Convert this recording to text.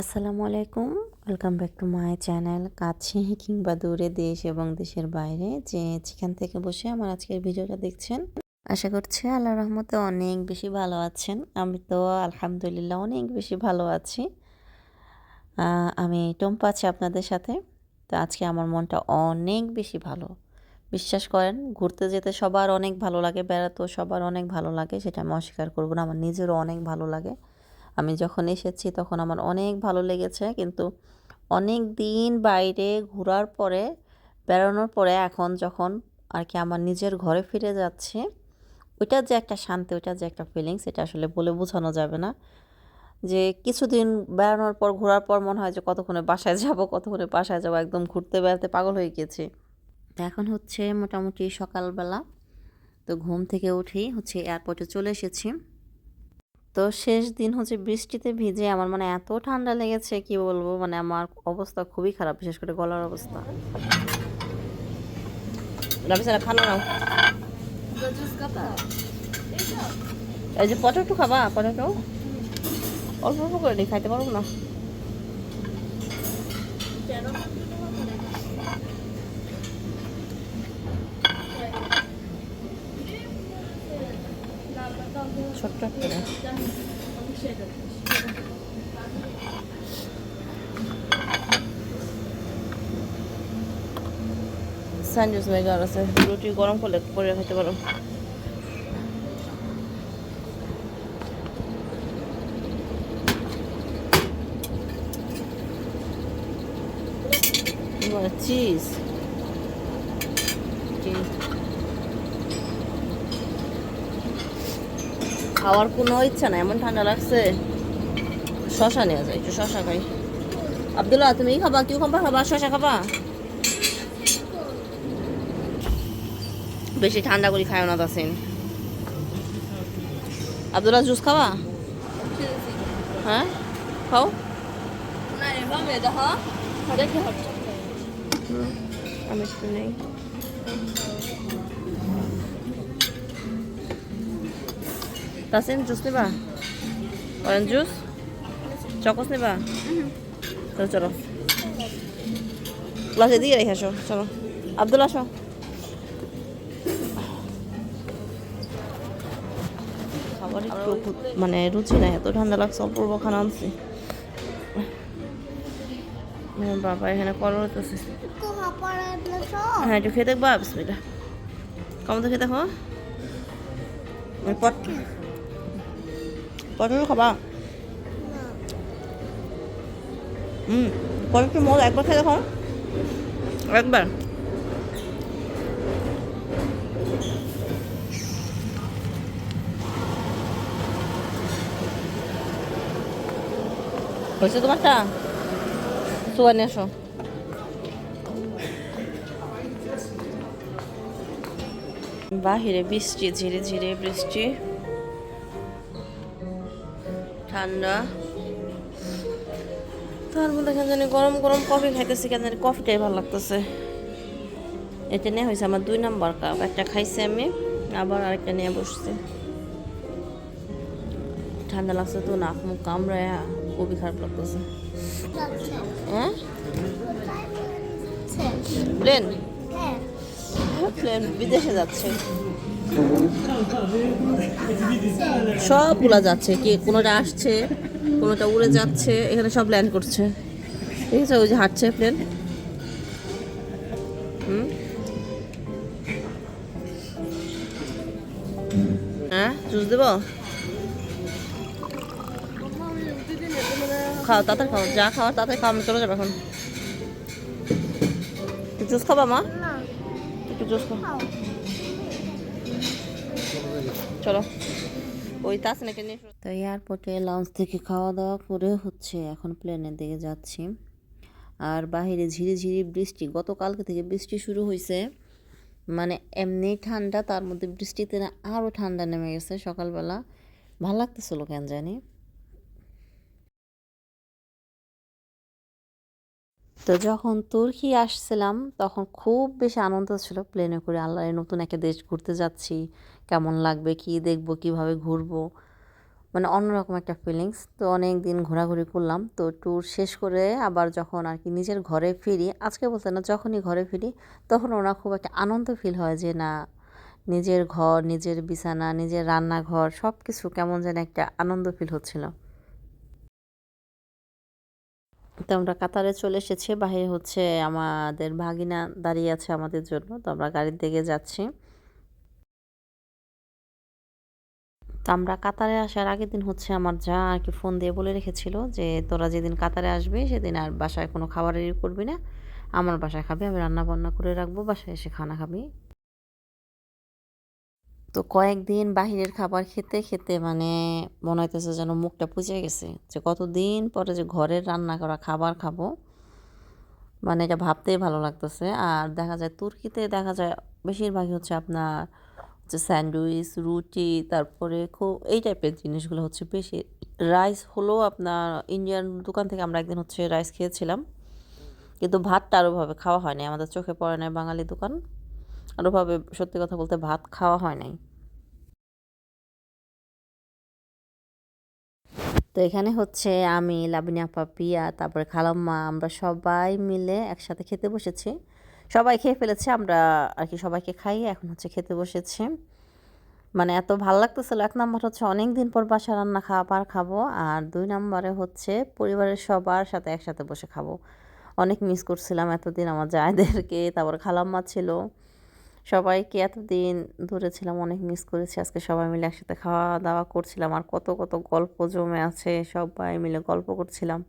আসসালামু আলাইকুম। Welcome back to my channel কাছে কিংবা দূরে দেশ এবং দেশের বাইরে, যে যেখান থেকে বসে আমার আজকের ভিডিওটা দেখছেন। আশা করছি আল্লাহ রহমতে অনেক বেশি ভালো আছেন। আমি তো আলহামদুলিল্লাহ অনেক বেশি ভালো আছি। আমি টম্পা আছি আপনাদের সাথে। তো আজকে আমার মনটা অনেক বেশি ভালো। বিশ্বাস করেন, ঘুরতে যেতে সবার অনেক ভালো লাগে, বেড়াতেও সবার অনেক ভালো লাগে, সেটা আমি অস্বীকার করব না, আমার নিজেরও অনেক ভালো লাগে। আমি যখন এসেছি তখন আমার অনেক ভালো লেগেছে, কিন্তু অনেক দিন বাইরে ঘোরার পরে, বেড়ানোর পরে এখন যখন আর কি আমার নিজের ঘরে ফিরে যাচ্ছি, ওইটা যে একটা শান্তি, ওইটা যে একটা ফিলিংস এটা আসলে বলে বোঝানো যাবে না। যে কিছুদিন বেড়ানোর পর, ঘোরার পর মনে হয় যে কতক্ষণে বাসায় যাব, কতক্ষণে বাসায় যাব, একদম ঘুরতে বেড়াতে পাগল হয়ে গেছি। এখন হচ্ছে মোটামুটি সকালবেলা, তো ঘুম থেকে উঠেই হচ্ছে এয়ারপোর্টে চলে এসেছি। তো শেষ দিন হচ্ছে বৃষ্টিতে ভিজে আমার মানে এত ঠান্ডা লেগেছে, কি বলব? মানে আমার অবস্থা খুবই খারাপ, বিশেষ করে গলার অবস্থা। এই যে খাবা, পটেটো? অল্প অল্প করে নি খাইতে পারব না। ছোট্ট করে। স্যান্ডউইচ মেকার আছে। রুটি গরম করলে করে খেতে পারো। চিজ খাওয়ার কোনো ইচ্ছা নাই এমন ঠান্ডা লাগছে। শশা নেওয়া যায় একটু শশা খাই। আবদুল্লাহ তুমি খাবা কিউ খাবা খাবা শশা খাবা? বেশি ঠান্ডা করে খায় না তাসিন। আবদুল্লাহ জুস খাবা? হ্যাঁ? খাও। আমি একটু নেই। তাসিন জুস নেবা? অরেঞ্জ জুস চকস নেবা? চলো চলো। ক্লাসে দিয়ে রেখে আসো চলো। আব্দুল আসো। খাবার একটু মানে রুচি নাই এত ঠান্ডা লাগছে অল্প খানা আনছি। বাবা এখানে কল হতেছে হ্যাঁ একটু খেয়ে দেখবা বিসমিল্লাহ। কম তো খেয়ে দেখো। পট পটেটো খাবা? হুম পটেটো মোল একবার খেয়ে দেখো একবার হয়েছে তোমারটা সোয়া নিয়ে আসো বাহিরে বৃষ্টি ঝিরে ঝিরে বৃষ্টি। ঠান্ডা। তার মধ্যে কেন জানি গরম গরম কফি খাইতেছি কেন জানি কফিটাই ভালো লাগতেছে। এটা নিয়ে হয়েছে আমার দুই নাম্বার কাপ একটা খাইছি আমি আবার আরেকটা নিয়ে বসছি। ঠান্ডা লাগছে তো নাক মুখ কামড়ায় খুবই খারাপ লাগতেছে। হ্যাঁ? প্লেন প্লেন বিদেশে যাচ্ছে। সবগুলা যাচ্ছে, কি কোনোটা আসছে, কোনোটা উড়ে যাচ্ছে, এখানে সব ল্যান্ড করছে। ঠিক আছে ওই যে হাঁটছে প্লেন। হুম? হ্যাঁ জুস দেবো? খাও, তাড়াতাড়ি খাও, যা খাওয়ার তাড়াতাড়ি খাও, আমি চলে যাব এখন। জুস খাবা, মা? একটু জুস চলো। ওই তাস নাকি নিয়ে তো এয়ারপোর্টে লঞ্চ থেকে খাওয়া দাওয়া করে হচ্ছে এখন প্লেনের দিকে যাচ্ছি। আর বাহিরে ঝিরি ঝিরি বৃষ্টি, গতকালকে থেকে বৃষ্টি শুরু হয়েছে মানে এমনি ঠান্ডা, তার মধ্যে বৃষ্টিতে না আরও ঠান্ডা নেমে গেছে সকালবেলা। ভালো লাগতেছিল কেন জানি? তো যখন তুর্কি আসছিলাম, তখন খুব বেশি আনন্দ ছিল প্লেনে করে আল্লাহ নতুন একটা দেশ ঘুরতে যাচ্ছি, কেমন লাগবে, কি দেখব, কীভাবে ঘুরবো মানে অন্যরকম একটা ফিলিংস তো অনেক দিন ঘোরাঘুরি করলাম, তো ট্যুর শেষ করে আবার যখন আর কি নিজের ঘরে ফিরি, আজকে বলতে না, যখনই ঘরে ফিরি, তখন ওরা খুব একটা আনন্দ ফিল হয় যে না, নিজের ঘর, নিজের বিছানা, নিজের রান্নাঘর সব কিছু কেমন যেন একটা আনন্দ ফিল হচ্ছিল। তো আমরা কাতারে চলে এসেছি। বাহিরে হচ্ছে আমাদের ভাগিনা দাঁড়িয়ে আছে আমাদের জন্য। তো আমরা গাড়ির দিকে যাচ্ছি। তো আমরা কাতারে আসার আগের দিন হচ্ছে আমার যা আর কি ফোন দিয়ে বলে রেখেছিল যে, তোরা যেদিন কাতারে আসবি, সেদিন আর বাসায় কোনো খাবার রেডি করবি না। আমার বাসায় খাবি, আমি রান্না বান্না করে রাখব, বাসায় এসে খানা খাবি। তো কয়েকদিন বাহিরের খাবার খেতে খেতে মানে মনে হইতেছে যেন মুখটা পুজে গেছে যে কতদিন পরে যে ঘরের রান্না করা খাবার খাব। মানে এটা ভাবতেই ভালো লাগতেছে। আর দেখা যায় তুর্কিতে দেখা যায় বেশিরভাগই হচ্ছে আপনার হচ্ছে স্যান্ডউইচ, রুটি, তারপরে খুব এই টাইপের জিনিসগুলো হচ্ছে বেশি। রাইস হলো আপনার ইন্ডিয়ান দোকান থেকে আমরা একদিন হচ্ছে রাইস খেয়েছিলাম। কিন্তু ভাতটা আরোভাবে খাওয়া হয়নি, আমাদের চোখে পড়ে নাই বাঙালি দোকান। আরোভাবে সত্যি কথা বলতে ভাত খাওয়া হয় নাই। তো এখানে হচ্ছে আমি লাবণী আপা, পিয়া, তারপরে খালাম্মা, আমরা সবাই মিলে একসাথে খেতে বসেছি। সবাই খেয়ে ফেলেছে, আমরা আর কি সবাইকে খাইয়ে এখন হচ্ছে খেতে বসেছি। মানে এত ভালো লাগতেছিল, এক নম্বর হচ্ছে অনেক দিন পর বাসা রান্না খাবার খাব, আর দুই নম্বরে হচ্ছে পরিবারের সবার সাথে একসাথে বসে খাব। অনেক মিস করছিলাম এতদিন আমার জায়দেরকে তারপর খালাম্মা ছিল। সবাইকে এতদিন দূরে ছিলাম, অনেক মিস করেছি। আজকে সবাই মিলে একসাথে খাওয়া দাওয়া করছিলাম আর কত কত গল্প জমে আছে, সবাই মিলে গল্প করছিলাম।